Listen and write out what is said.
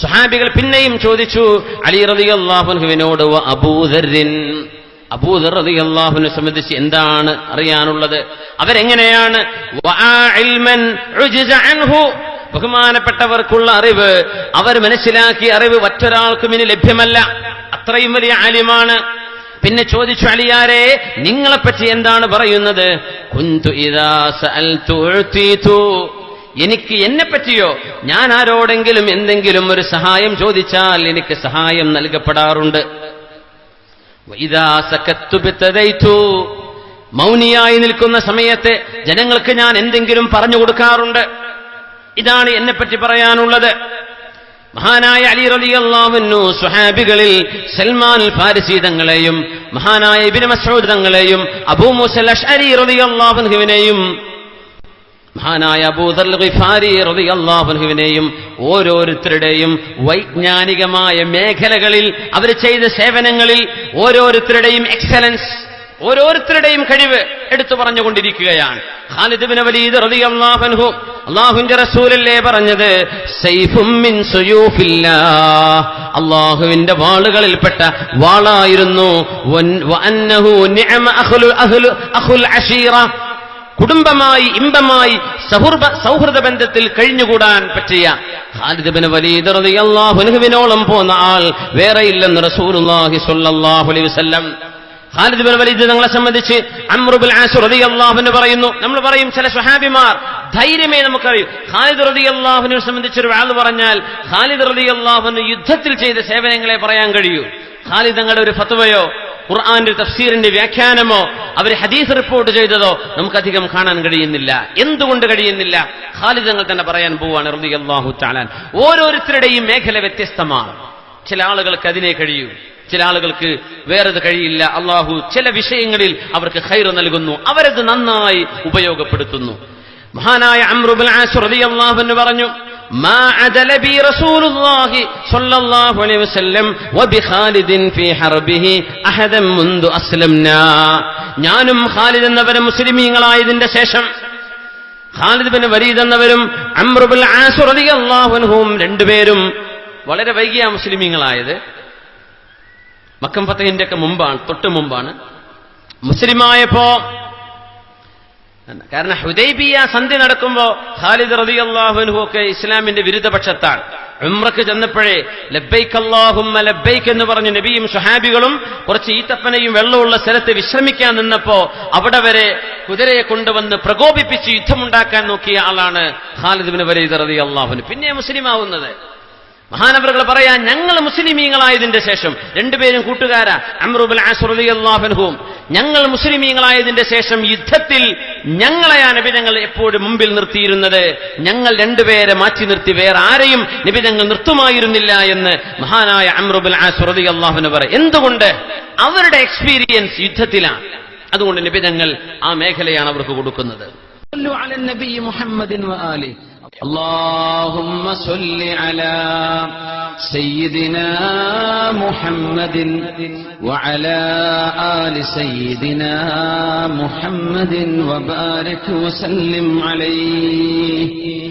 സുഹാബികൾ പിന്നെയും ചോദിച്ചു അലി റതി അള്ളാഹുനുവിനോട് അബൂദറിൻ അബൂദർ റതി അള്ളാഹുവിനെ സംബന്ധിച്ച് എന്താണ് അറിയാനുള്ളത്? അവരെങ്ങനെയാണ്. ബഹുമാനപ്പെട്ടവർക്കുള്ള അറിവ് അവർ മനസ്സിലാക്കിയ അറിവ് മറ്റൊരാൾക്കും ഇനി ലഭ്യമല്ല. അത്രയും വലിയ ആലിമാണ്. പിന്നെ ചോദിച്ചു അലിയാരെ നിങ്ങളെപ്പറ്റി എന്താണ് പറയുന്നത്? കുന്തു. എനിക്ക് എന്നെ പറ്റിയോ? ഞാൻ ആരോടെങ്കിലും എന്തെങ്കിലും ഒരു സഹായം ചോദിച്ചാൽ എനിക്ക് സഹായം നൽകപ്പെടാറുണ്ട്. മൗനിയായി നിൽക്കുന്ന സമയത്ത് ജനങ്ങൾക്ക് ഞാൻ എന്തെങ്കിലും പറഞ്ഞു കൊടുക്കാറുണ്ട്. ഇതാണ് എന്നെപ്പറ്റി പറയാനുള്ളത്. മഹാനായ അലി റലി അള്ളാഹുന്നു സുഹാബികളിൽ സൽമാൻ ഫാരിസി തങ്ങളെയും മഹാനായ ഇബ്നു മസ്ഊദ് തങ്ങളെയും അബൂ അഷ്അരി റളിയല്ലാഹുവിനെയും മഹാനായ അബൂദർ ഗിഫാരി റളിയല്ലാഹുവിനെയും ഓരോരുത്തരുടെയും വൈജ്ഞാനികമായ മേഖലകളിൽ അവർ ചെയ്ത സേവനങ്ങളിൽ ഓരോരുത്തരുടെയും എക്സലൻസ് ഓരോരുത്തരുടെയും കഴിവ് എടുത്തു പറഞ്ഞുകൊണ്ടിരിക്കുകയാണ്. ഖാലിദ് ബിൻ വലീദ് പറഞ്ഞത്? അല്ലാഹുവിന്റെ വാളുകളിൽപ്പെട്ട വാളായിരുന്നു കുടുംബമായി ഇമ്പമായി സൗഹൃദ ബന്ധത്തിൽ കഴിഞ്ഞുകൂടാൻ പറ്റിയ ഖാലിദ് വലീദ് പോന്ന ആൾ വേറെയില്ലെന്ന് റസൂലുള്ളാഹി സ്വല്ലല്ലാഹു അലൈഹി വസല്ലം. ഖാലിദ് ബിൻ വലീദ് ഞങ്ങളെ സംബന്ധിച്ച് അമ്രുബുൽ ആസ് റളിയല്ലാഹുവിന് പറയുന്നു. നമ്മൾ പറയും ചില സ്വഹാബിമാർ ധൈര്യമേ നമുക്കറിയും. ഖാലിദ് റളിയല്ലാഹുവിനെ സംബന്ധിച്ച് ഒരു ആൾ പറഞ്ഞാൽ ഖാലിദ് റളിയല്ലാഹുവിന് യുദ്ധത്തിൽ ചെയ്ത സേവനങ്ങളെ പറയാൻ കഴിയൂ. ഖാലിദ് തങ്ങളുടെ ഒരു ഫത്വയോ ഖുർആന്റെ തഫ്സീറിന്റെ വ്യാഖ്യാനമോ അവർ ഹദീസ് റിപ്പോർട്ട് ചെയ്തതോ നമുക്കധികം കാണാൻ കഴിയുന്നില്ല. എന്തുകൊണ്ട് കഴിയുന്നില്ല? ഖാലിദങ്ങൾ തന്നെ പറയാൻ പോവാണ് അള്ളാഹു ചാലാൻ ഓരോരുത്തരുടെയും മേഖല വ്യത്യസ്തമാണ്. ചില ആളുകൾക്ക് അതിനെ കഴിയൂ. ചില ആളുകൾക്ക് വേറത് കഴിയില്ല. അള്ളാഹു ചില വിഷയങ്ങളിൽ അവർക്ക് ഖൈർ നൽകുന്നു. അവരത് നന്നായി ഉപയോഗപ്പെടുത്തുന്നു. മഹാനായ അമ്രുബുൽ ആസ് അള്ളാഹു എന്ന് പറഞ്ഞു ما عدل بي رسول الله صلى الله عليه وسلم وبخالد في حربه أحدا منذ أسلمنا ഞാനും ഖാലിദ് എന്നവരും മുസ്ലിമീങ്ങളായതിന്റെ ശേഷം ഖാലിദ് ബിൻ വരീദ് എന്നവരും അമ്രുബുൽ ആസ് റളിയല്ലാഹു അൻഹും രണ്ടുപേരും വളരെ വൈകിയ മുസ്ലിമീങ്ങളായത് മക്കം ഫത്തഹിന്റെ ഒക്കെ മുമ്പാണ് തൊട്ട് മുമ്പാണ് മുസ്ലിമായപ്പോ കാരണം ഹുദൈബിയ സന്ധി നടക്കുമ്പോ ഖാലിദ് റതി അള്ളാഹുനഹു ഒക്കെ ഇസ്ലാമിന്റെ വിരുദ്ധപക്ഷത്താണ്. ഉംറക്ക് ചെന്നപ്പോഴേ ലബ്ബൈക്ക് അല്ലാഹുമ്മ ലബ്ബൈക്ക് എന്ന് പറഞ്ഞ് നബിയും സുഹാബികളും കുറച്ച് ഈത്തപ്പനയും വെള്ളമുള്ള സ്ഥലത്ത് വിശ്രമിക്കാൻ നിന്നപ്പോ അവിടെ വരെ കുതിരയെ കൊണ്ടുവന്ന് പ്രകോപിപ്പിച്ച് യുദ്ധമുണ്ടാക്കാൻ നോക്കിയ ആളാണ് ഖാലിദ് ബിൻ വലീദ് റതി അള്ളാഹുന് പിന്നെ മുസ്ലിം ആവുന്നത് മഹാനവറുകൾ പറയാൻ ഞങ്ങൾ മുസ്ലിമീങ്ങളായതിന്റെ ശേഷം രണ്ടുപേരും കൂട്ടുകാരാ അമ്രുബുൽ അള്ളാഹുവും ഞങ്ങൾ മുസ്ലിമീങ്ങളായതിന്റെ ശേഷം യുദ്ധത്തിൽ ഞങ്ങളെയാണ് നബി ഞങ്ങൾ എപ്പോഴും മുമ്പിൽ നിർത്തിയിരുന്നത്. ഞങ്ങൾ രണ്ടുപേരെ മാറ്റി നിർത്തി. വേറെ ആരെയും നബി ഞങ്ങൾ നിർത്തുമായിരുന്നില്ല എന്ന് മഹാനായ അമ്രുബുൽ ആസുറതി അള്ളാഹുന് പറയും. എന്തുകൊണ്ട്? അവരുടെ എക്സ്പീരിയൻസ് യുദ്ധത്തിലാണ്. അതുകൊണ്ട് നബി ഞങ്ങൾ ആ മേഖലയാണ് അവർക്ക് കൊടുക്കുന്നത്. اللهم صل على سيدنا محمد وعلى آل سيدنا محمد وبارك وسلم عليه.